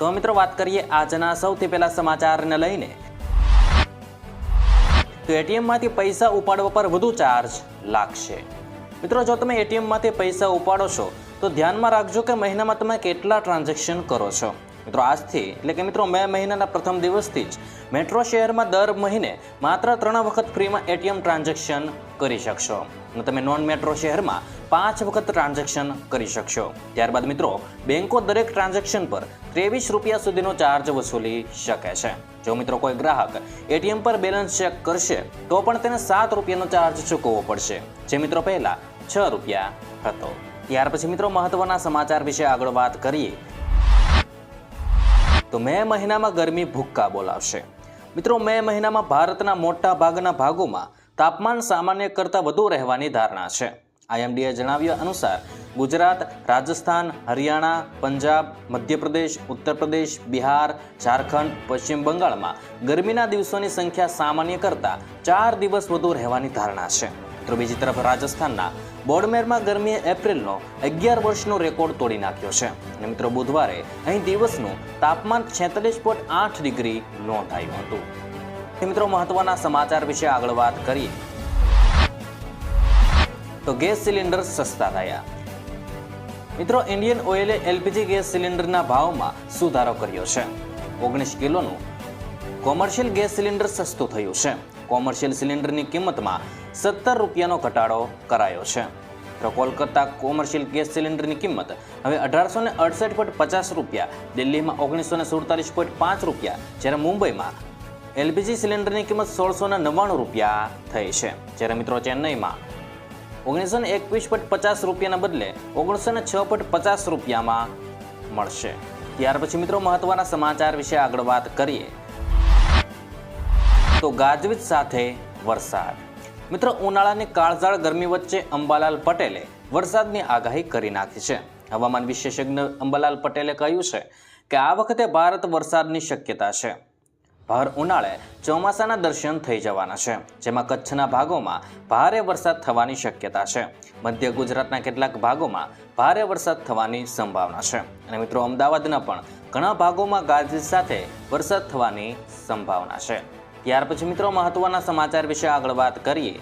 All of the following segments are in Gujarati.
તો મિત્રો વાત કરીએ આજના સૌથી પહેલા સમાચારને લઈને. તો એટીએમમાંથી પૈસા ઉપાડવા પર વધુ ચાર્જ લાગશે. મિત્રો, જો તમે એટીએમમાંથી પૈસા ઉપાડો છો, તો ધ્યાનમાં રાખજો કે મહિનામાં તમે કેટલા ટ્રાન્ઝેક્શન કરો છો. મિત્રો, આજથી, એટલે કે મિત્રો, મે મહિનાના પ્રથમ દિવસથી જ મેટ્રો શહેરમાં દર મહિને માત્ર ત્રણ વખત ફ્રીમાં એટીએમ ટ્રાન્ઝેક્શન કરી શકશો. તમે નોન મેટ્રો શહેરમાં પાંચ વખત ટ્રાન્ઝેક્શન કરી શકશો. ત્યારબાદ મિત્રો, બેંકો દરેક ટ્રાન્ઝેક્શન પર ત્રેવીસ રૂપિયા સુધીનો ચાર્જ વસૂલી શકે છે. જો મિત્રો કોઈ ગ્રાહક એટીએમ પર બેલેન્સ ચેક કરશે, તો પણ તેને સાત રૂપિયાનો ચાર્જ ચૂકવવો પડશે. જે મિત્રો પહેલા છ રૂપિયા હતો. ત્યાર પછી મિત્રો, મહત્વના સમાચાર વિશે આગળ વાત કરીએ. તો મે મહિનામાં ગરમી ભૂક્કા બોલાવશે. મિત્રો, મે મહિનામાં ભારતના મોટા ભાગના ભાગોમાં તાપમાન સામાન્ય કરતાં વધુ રહેવાની ધારણા છે. આઈએમડીએ જણાવ્યા અનુસાર ગુજરાત, રાજસ્થાન, હરિયાણા, પંજાબ, મધ્યપ્રદેશ ઉત્તર પ્રદેશ બિહાર, ઝારખંડ, પશ્ચિમ બંગાળમાં ગરમીના દિવસોની સંખ્યા સામાન્ય કરતાં ચાર દિવસ વધુ રહેવાની ધારણા છે. તો બીજી તરફ રાજસ્થાનના બોડમેરમાં ગરમીએ એપ્રિલનો અગિયાર વર્ષનો રેકોર્ડ તોડી નાખ્યો છે. અને મિત્રો, બુધવારે અહીં દિવસનું તાપમાન છેતાલીસ પોઈન્ટ આઠ ડિગ્રી નોંધાયું હતું. મિત્રો, મહત્વના સમાચાર વિશે આગળ વાત કરીએ. તો ગેસ સિલિન્ડર સસ્તા થયા. મિત્રો, ઇન્ડિયન ઓઇલે એલપીજી ગેસ સિલિન્ડરના ભાવમાં સુધારો કર્યો છે. ઓગણીસ કિલોનું કોમર્શિયલ ગેસ સિલિન્ડર સસ્તું થયું છે. કોમર્શિયલ સિલિન્ડરની કિંમતમાં સત્તર રૂપિયાનો ઘટાડો કરાયો છે. તો કોલકાતા કોમર્શિયલ ગેસ સિલિન્ડરની કિંમત હવે અઢારસો ને અડસઠ પોઈન્ટ પચાસ રૂપિયા, દિલ્હીમાં ઓગણીસો ને સુડતાલીસ પોઈન્ટ પાંચ રૂપિયા, જ્યારે મુંબઈમાં એલપીજી સિલિન્ડરની કિંમત સોળસો ને નવ્વાણું રૂપિયા થઈ છે. જ્યારે મિત્રો, ચેન્નઈમાં ઓગણીસો ને એકવીસ પોઈન્ટ પચાસ રૂપિયાના બદલે ઓગણીસો ને છ પોઈન્ટ પચાસ રૂપિયામાં મળશે. ત્યાર પછી મિત્રો મહત્વના સમાચાર વિશે આગળ વાત કરીએ. તો ગાજવીજ સાથે વરસાદ. મિત્રો ઉનાળાની કાળઝાળ ગરમી વચ્ચે અંબાલાલ પટેલે વરસાદની આગાહી કરી નાખી છે. હવામાન વિશેષજ્ઞ અંબાલાલ પટેલે કહ્યું છે કે આ વખતે ભારત વરસાદની શક્યતા છે. ભર ઉનાળે ચોમાસાના દર્શન થઈ જવાના છે, જેમાં કચ્છના ભાગોમાં ભારે વરસાદ થવાની શક્યતા છે. મધ્ય ગુજરાતના કેટલાક ભાગોમાં ભારે વરસાદ થવાની સંભાવના છે. અને મિત્રો, અમદાવાદના પણ ઘણા ભાગોમાં ગાજવીજ સાથે વરસાદ થવાની સંભાવના છે. ત્યાર પછી મિત્રો, મહત્વના સમાચાર વિશે આગળ વાત કરીએ.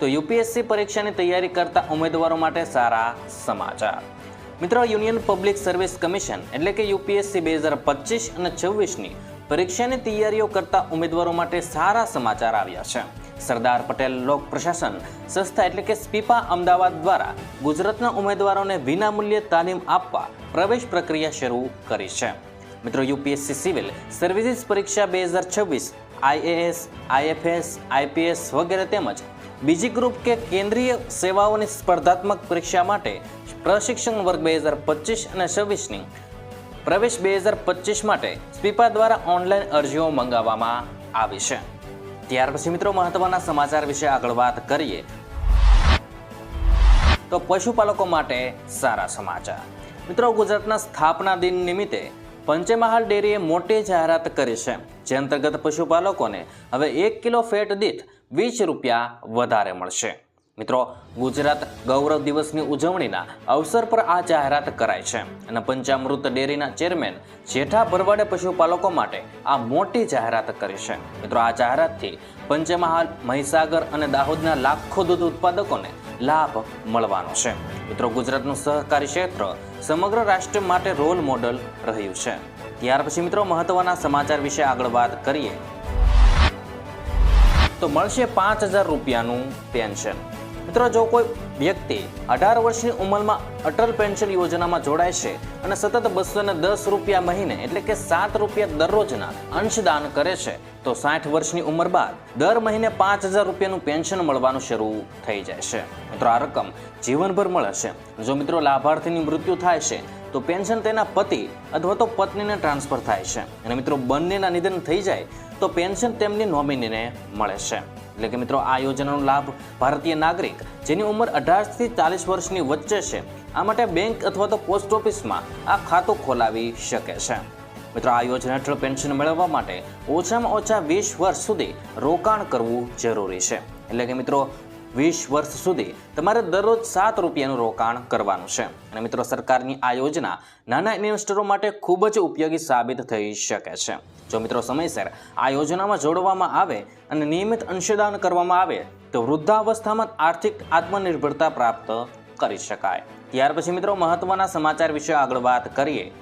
તો યુપીએસસી પરીક્ષાની તૈયારી કરતા ઉમેદવારો માટે સારા સમાચાર. મિત્રો યુનિયન પબ્લિક સર્વિસ કમિશન એટલે કે યુપીએસસી બે હજાર પચીસ અને છવ્વીસની પરીક્ષાની તૈયારીઓ કરતા ઉમેદવારો માટે સારા સમાચાર આવ્યા છે. સરદાર પટેલ લોક પ્રશાસન સંસ્થા એટલે કે સ્પીપા અમદાવાદ દ્વારા ગુજરાતના ઉમેદવારોને વિનામૂલ્યે તાલીમ આપવા પ્રવેશ પ્રક્રિયા શરૂ કરી છે. મિત્રો યુપીએસસી સિવિલ સર્વિસીસ પરીક્ષા બે હજાર છવ્વીસ આઈએએસ આઈએફએસ આઈપીએસ વગેરે તેમજ બીજી ગ્રુપ કે કેન્દ્રીય સેવાઓની સ્પર્ધાત્મક પરીક્ષા માટે પ્રશિક્ષણ વર્ગ બે હજાર પચીસ અને છવ્વીસની પ્રવેશ બે હજાર પચીસ માટે સ્પીપા દ્વારા ઓનલાઈન અરજીઓ મંગાવવામાં આવી છે. ત્યાર પછી મિત્રો મહત્વના સમાચાર વિશે આગળ વાત કરીએ. તો પશુપાલકો માટે સારા સમાચાર. મિત્રો ગુજરાતના સ્થાપના દિન નિમિત્તે પંચમહાલ ડેરીએ મોટી જાહેરાત કરી છે. જે અંતર્ગત પશુપાલકોને હવે એક કિલો ફેટ દીઠ વીસ રૂપિયા વધારે મળશે. મિત્રો, ગુજરાત ગૌરવ દિવસની ઉજવણીના અવસર પર આ જાહેરાત કરાઈ છે. અને પંચામૃત ડેરીના ચેરમેન જેઠા ભરવાડે પશુપાલકો માટે આ મોટી જાહેરાત કરી છે. મિત્રો, આ જાહેરાતથી પંચમહાલ, મહીસાગર અને દાહોદના લાખો દૂધ ઉત્પાદકોને લાભ મળવાનો છે. મિત્રો, ગુજરાતનું સહકારી ક્ષેત્ર સમગ્ર રાષ્ટ્ર માટે રોલ મોડલ રહ્યું છે. ત્યાર પછી મિત્રો, મહત્વના સમાચાર વિશે આગળ વાત કરીએ. તો મળશે પાંચ હજાર રૂપિયાનું પેન્શન. મિત્રો, જો કોઈ વ્યક્તિ અઢાર વર્ષની ઉંમરમાં અટલ પેન્શન યોજનામાં જોડાય છે અને સતત બસો ને દસ રૂપિયા મહિને, એટલે કે સાત રૂપિયા દરરોજના અંશદાન કરે છે, તો સાઠ વર્ષની ઉંમર બાદ દર મહિને પાંચ હજાર રૂપિયાનું પેન્શન મળવાનું શરૂ થઈ જાય છે. મિત્રો, આ રકમ જીવનભર મળે છે. જો મિત્રો લાભાર્થીની મૃત્યુ થાય છે, તો પેન્શન તેના પતિ અથવા તો પત્નીને ટ્રાન્સફર થાય છે. અને મિત્રો, બંનેના નિધન થઈ જાય, તો પેન્શન તેમની નોમિનીને મળે છે. એટલે કે મિત્રો, આ યોજનાનો લાભ ભારતીય નાગરિક જેની ઉંમર અઢારથી ચાલીસ વર્ષની વચ્ચે છે, આ માટે બેંક અથવા તો પોસ્ટ ઓફિસમાં આ ખાતું ખોલાવી શકે છે. મિત્રો, આ યોજના હેઠળ પેન્શન મેળવવા માટે ઓછામાં ઓછા વીસ વર્ષ સુધી રોકાણ કરવું જરૂરી છે. એટલે કે મિત્રો વીસ વર્ષ સુધી તમારે દરરોજ સાત રૂપિયાનું રોકાણ કરવાનું છે. અને મિત્રો, સરકારની આ યોજના નાના ઇન્વેસ્ટરો માટે ખૂબ જ ઉપયોગી સાબિત થઈ શકે છે. જો મિત્રો, સમયસર આ યોજનામાં જોડવામાં આવે અને નિયમિત અંશદાન કરવામાં આવે, તો વૃદ્ધાવસ્થામાં આર્થિક આત્મનિર્ભરતા પ્રાપ્ત કરી શકાય. ત્યાર પછી મિત્રો, મહત્વના સમાચાર વિશે આગળ વાત કરીએ.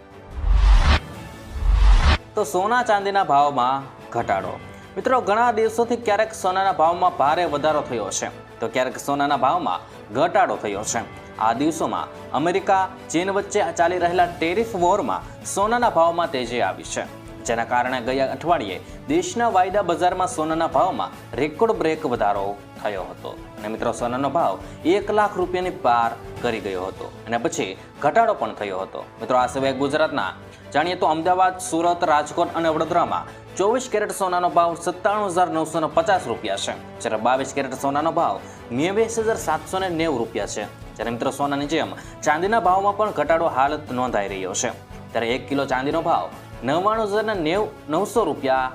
તો સોના ચાંદીના ભાવમાં ઘટાડો. મિત્રો, ઘણા દિવસોથી ક્યારેક સોનાના ભાવમાં ભારે વધારો થયો છે. તો ક્યારેક સોનાના ભાવમાં ઘટાડો થયો છે. આ દિવસોમાં અમેરિકા, ચીન વચ્ચે ચાલી રહેલા ટેરિફ વોરમાં સોનાના ભાવમાં તેજી આવી છે. જેના કારણે ગયા અઠવાડિયે દેશના વાયદા બજારમાં સોનાના ભાવમાં રેકોર્ડ બ્રેક વધારો થયો હતો. અને મિત્રો, સોનાનો ભાવ એક લાખ રૂપિયાની પાર કરી ગયો હતો. અને પછી ઘટાડો પણ થયો હતો. મિત્રો, આ સિવાય ગુજરાતના જાણીએ તો અમદાવાદ, સુરત, રાજકોટ અને વડોદરામાં ચોવીસ કેરેટ સોનાનો ભાવ સત્તાણું હજાર નવસો પચાસ રૂપિયા છે. જ્યારે બાવીસ કેરેટ સોનાનો ભાવ નેવીસ હજાર સાતસો ને નેવું રૂપિયા છે. જ્યારે મિત્રો સોનાની જેમ ચાંદીના ભાવમાં પણ ઘટાડો હાલ નોંધાઈ રહ્યો છે. ત્યારે એક કિલો ચાંદીનો ભાવ નવ્વાણું હજાર નેવ નવસો રૂપિયા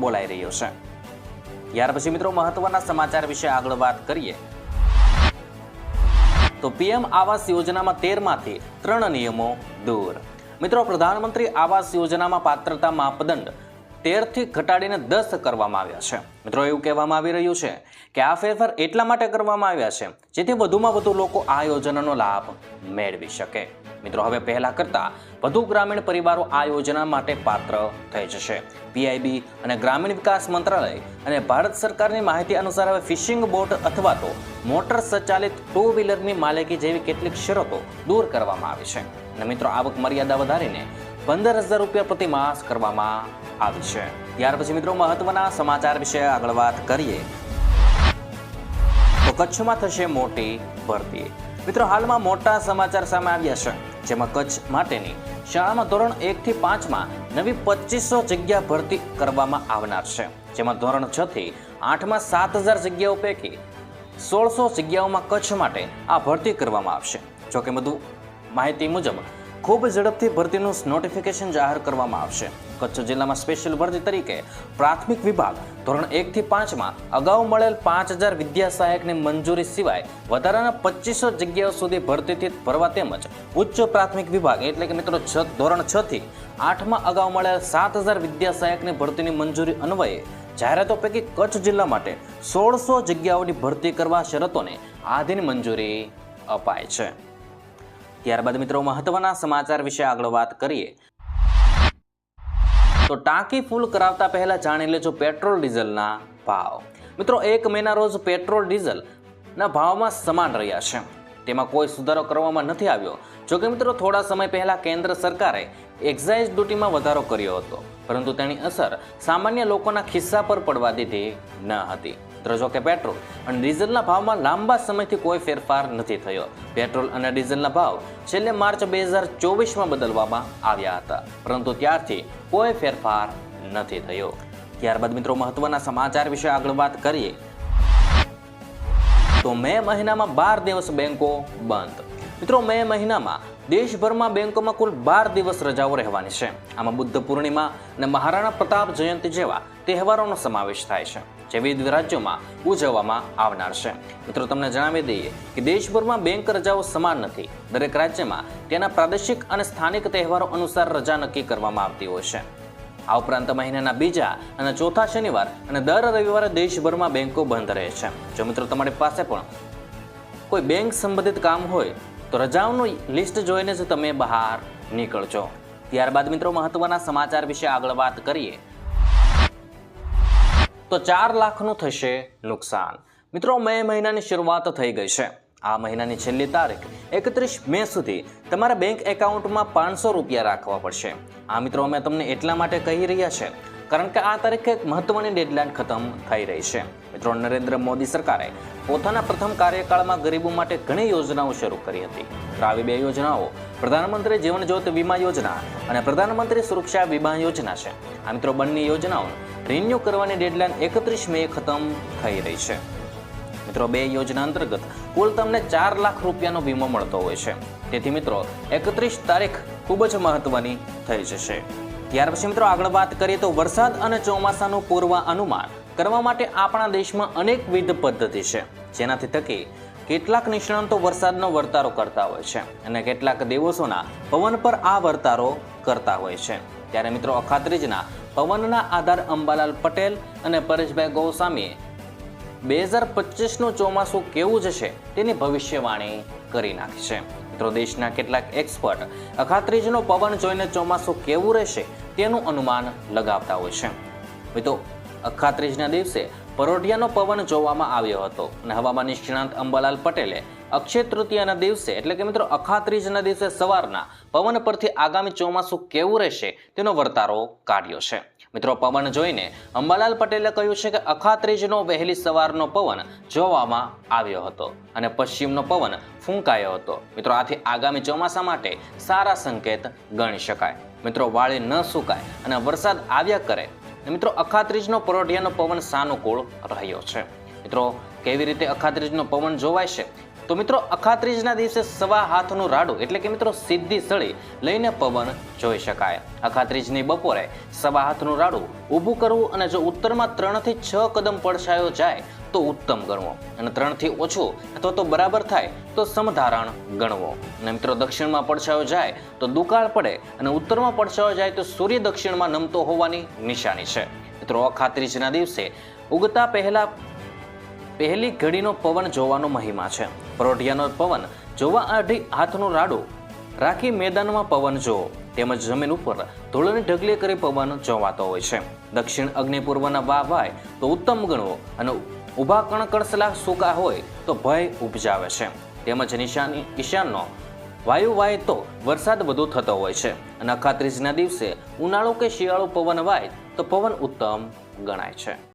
બોલાઈ રહ્યો છે. ત્યાર પછી મિત્રો મહત્વના સમાચાર વિશે આગળ વાત કરીએ. તો પીએમ આવાસ યોજનામાં તેરમાંથી ત્રણ નિયમો દૂર. મિત્રો, પ્રધાનમંત્રી આવાસ યોજનામાં પાત્રતા માપદંડ તેરથી ઘટાડીને દસ કરવામાં આવ્યા છે. મિત્રો, એવું કહેવામાં આવી રહ્યું છે કે આ ફેરફાર એટલા માટે કરવામાં આવ્યા છે જેથી વધુમાં વધુ લોકો આ યોજનાનો લાભ મેળવી શકે. મિત્રો, હવે પહેલા કરતાં વધુ ગ્રામીણ પરિવારો આ યોજના માટે પાત્ર થઈ જશે. પીઆઈબી અને ગ્રામીણ વિકાસ મંત્રાલય અને ભારત સરકારની માહિતી અનુસાર હવે ફિશિંગ બોટ અથવા તો મોટર સંચાલિત ટુ વ્હીલરની માલિકી જેવી કેટલીક શરતો દૂર કરવામાં આવી છે. અને મિત્રો, આવક મર્યાદા વધારીને પંદર હજાર રૂપિયા પ્રતિ માસ કરવામાં આવી છે. ત્યાર પછી મિત્રો, મહત્વના સમાચાર વિશે આગળ વાત કરીએ. તો કચ્છમાં થશે મોટી ભરતી. મિત્રો, હાલમાં મોટા સમાચાર સામે આવ્યા છે, જેમાં કચ્છ માટેની શાળામાં ધોરણ એક થી પાંચમાં નવી પચીસો જગ્યા ભરતી કરવામાં આવનાર છે, જેમાં ધોરણ છ થી આઠમાં સાત હજાર જગ્યાઓ પૈકી સોળસો જગ્યાઓમાં કચ્છ માટે આ ભરતી કરવામાં આવશે. જોકે વધુ માહિતી મુજબ, ખૂબ ઝડપથી ભરતીનું નોટિફિકેશન જાહેર કરવામાં આવશે. કચ્છ જિલ્લામાં સ્પેશિયલ ભરતી તરીકે પ્રાથમિક વિભાગ ધોરણ એકથી પાંચમાં અગાઉ મળેલ પાંચ હજાર વિદ્યા સહાયકની મંજૂરી સિવાય વધારાના પચીસો જગ્યાઓ સુધી ભરતીથી ભરવા તેમજ ઉચ્ચ પ્રાથમિક વિભાગ એટલે કે મિત્રો છ, ધોરણ છ થી આઠમાં અગાઉ મળેલ સાત હજાર વિદ્યા સહાયકની ભરતીની મંજૂરી અન્વયે જાહેરાતો પૈકી કચ્છ જિલ્લા માટે સોળસો જગ્યાઓની ભરતી કરવા શરતોને આધીન મંજૂરી અપાય છે. ત્યારબાદ મિત્રો મહત્વના સમાચાર વિશે આગળ વાત કરીએ. તો ટાંકી ફૂલ કરાવતા પહેલા જાણી લેજો પેટ્રોલ ડીઝલના ભાવ. મિત્રો એક મહિના રોજ પેટ્રોલ ડીઝલના ભાવમાં સમાન રહ્યા છે. તેમાં કોઈ સુધારો કરવામાં નથી આવ્યો. જોકે મિત્રો થોડા સમય પહેલા કેન્દ્ર સરકારે એક્સાઇઝ ડ્યુટીમાં વધારો કર્યો હતો. પરંતુ તેની અસર સામાન્ય લોકોના ખિસ્સા પર પડવા દીધી ન હતી. મિત્રો જો કે પેટ્રોલ અને ડીઝલના ભાવમાં લાંબા સમયથી કોઈ ફેરફાર નથી થયો. પેટ્રોલ અને ડીઝલના ભાવ છેલ્લે માર્ચ બે હજાર ચોવીસમાં બદલવામાં આવ્યા હતા, પરંતુ ત્યારથી કોઈ ફેરફાર નથી થયો. ત્યારબાદ મિત્રો, મહત્વના સમાચાર વિશે આગળ વાત કરીએ. તો મે મહિનામાં બાર દિવસ બેંકો બંધ. મિત્રો, મે મહિનામાં દેશભરમાં બેંકોમાં કુલ બાર દિવસ રજાઓ રહેવાની છે. આમાં બુદ્ધ પૂર્ણિમા અને મહારાણા પ્રતાપ જયંતિ જેવા તહેવારોનો સમાવેશ થાય છે. જે વિવિધ રાજ્યોમાં ઉજવવામાં આવનાર છે. મિત્રો, તમને જણાવી દઈએ કે દેશભરમાં બેંક રજાઓ સમાન નથી. દરેક રાજ્યમાં તેના પ્રાદેશિક અને સ્થાનિક તહેવારો અનુસાર રજા નક્કી કરવામાં આવતી હોય છે. આ ઉપરાંત મહિનાના બીજા અને ચોથા શનિવાર અને દર રવિવારે દેશભરમાં બેંકો બંધ રહે છે. જો મિત્રો, તમારી પાસે પણ કોઈ બેંક સંબંધિત કામ હોય, તો રજાઓનું લિસ્ટ જોઈને જ તમે બહાર નીકળજો. ત્યારબાદ મિત્રો, મહત્વના સમાચાર વિશે આગળ વાત કરીએ. તો ચાર લાખનું થશે નુકસાન. મિત્રો, મે મહિનાની શરૂઆત થઈ ગઈ છે. આ મહિનાની છેલ્લી તારીખ, એકત્રીસ મે સુધી તમારા બેંક એકાઉન્ટમાં પાંચસો રૂપિયા રાખવા પડશે. આ મિત્રો, અમે તમને એટલા માટે કહી રહ્યા છે. કારણ કે આ તારીખે એક મહત્વની ડેડલાઇન ખતમ થઈ રહી છે. મિત્રો, નરેન્દ્ર મોદી સરકારે પોતાના પ્રથમ કાર્યકાળમાં ગરીબો માટે ઘણી યોજનાઓ શરૂ કરી હતી. આવી બે યોજનાઓ, પ્રધાનમંત્રી જીવન જ્યોતિ વીમા યોજના અને પ્રધાનમંત્રી સુરક્ષા વીમા યોજના છે. આ મિત્રો, બંને યોજનાઓ રિન્યુ કરવાની ડેડલાઇન એકત્રીસ મે ખતમ થઈ રહી છે. મિત્રો, બે યોજના અંતર્ગત કુલ તમને ચાર લાખ રૂપિયાનો વીમો મળતો હોય છે. તેથી મિત્રો, એકત્રીસ તારીખ ખૂબ જ મહત્વની થઈ જશે. ત્યાર પછી મિત્રો આગળ વાત કરીએ તો વરસાદ અને ચોમાસાનું પૂર્વ અનુમાન કરવા માટે આપણા દેશમાં અનેકવિધ પદ્ધતિ છે. જેનાથી થકી કેટલાક નિષ્ણાંતો વરસાદનો વર્તારો કરતા હોય છે અને કેટલાક દિવસોના પવન પર આ વર્તારો કરતા હોય છે. ત્યારે મિત્રો અખાત્રીજના પવનના આધાર અંબાલાલ પટેલ અને પરેશભાઈ ગોસ્વામીએ બે હજાર પચીસનું ચોમાસું કેવું જશે તેની ભવિષ્યવાણી કરી નાખી છે. મિત્રો, દેશના કેટલાક એક્સપર્ટ અખાત્રીજનો પવન જોઈને ચોમાસું કેવું રહેશે તેનું અનુમાન લગાવતા હોય છે. મિત્રો, અખાત્રીજના દિવસે પરોઢિયાનો પવન જોવામાં આવ્યો હતો અને હવામાન નિષ્ણાંત અંબાલાલ પટેલે અક્ષય તૃતીયાના દિવસે એટલે કે મિત્રો, અખાત્રીજના દિવસે સવારના પવન પરથી આગામી ચોમાસું કેવું રહેશે તેનો વર્તારો કાઢ્યો છે. મિત્રો, પવન જોઈને અંબાલાલ પટેલે કહ્યું છે કે અખાત્રીજનો વહેલી સવારનો પવન જોવામાં આવ્યો હતો અને પશ્ચિમનો પવન ફૂંકાયો હતો. મિત્રો, આથી આગામી ચોમાસા માટે સારા સંકેત ગણી શકાય. મિત્રો, વાળી ન સુકાય અને વરસાદ આવ્યા કરે મિત્રો, અખાત્રીજનો પરોઢિયાનો પવન સાનુકૂળ રહ્યો છે. મિત્રો, કેવી રીતે અખાત્રીજનો પવન જોવાય છે? તો મિત્રો અખાત્રીજના દિવસે સવા હાથનું રાડું એટલે કે મિત્રો સીધી સળી લઈને પવન જોઈ શકાય. અખાત્રીજની બપોરે સવા હાથનું રાડું ઊભું કરવું અને જો ઉત્તરમાં ત્રણથી છ કદમ પડછાયો જાય તો ઉત્તમ ગણવો. અને ત્રણથી ઓછું અથવા તો બરાબર થાય તો સમધારણ ગણવો. અને મિત્રો દક્ષિણમાં પડછાયો જાય તો દુકાળ પડે અને ઉત્તરમાં પડછાયો જાય તો સૂર્ય દક્ષિણમાં નમતો હોવાની નિશાની છે. મિત્રો અખાત્રીજના દિવસે ઉગતા પહેલા પહેલી ઘડીનો પવન જોવાનો મહિમા છે. પરોઢિયાનો પવન, જોવા અઢી હાથનું રાડો. રાખી મેદાનમાં પવન જોવો તેમજ જમીન ઉપર ધૂળની ઢગલી કરી પવન જોવાતો હોય છે. દક્ષિણ અગ્નિ પૂર્વના વા વાય, તો ઉત્તમ ગણવો અને ઊભા કણકણસલા સૂકા હોય, તો ભય ઉપજાવે છે. તેમજ નિશાની, ઈશાનનો વાયુ વાય તો વરસાદ વધુ થતો હોય છે. અને અખાત્રીજના દિવસે ઉનાળો કે શિયાળો પવન વાય, તો પવન ઉત્તમ ગણાય છે.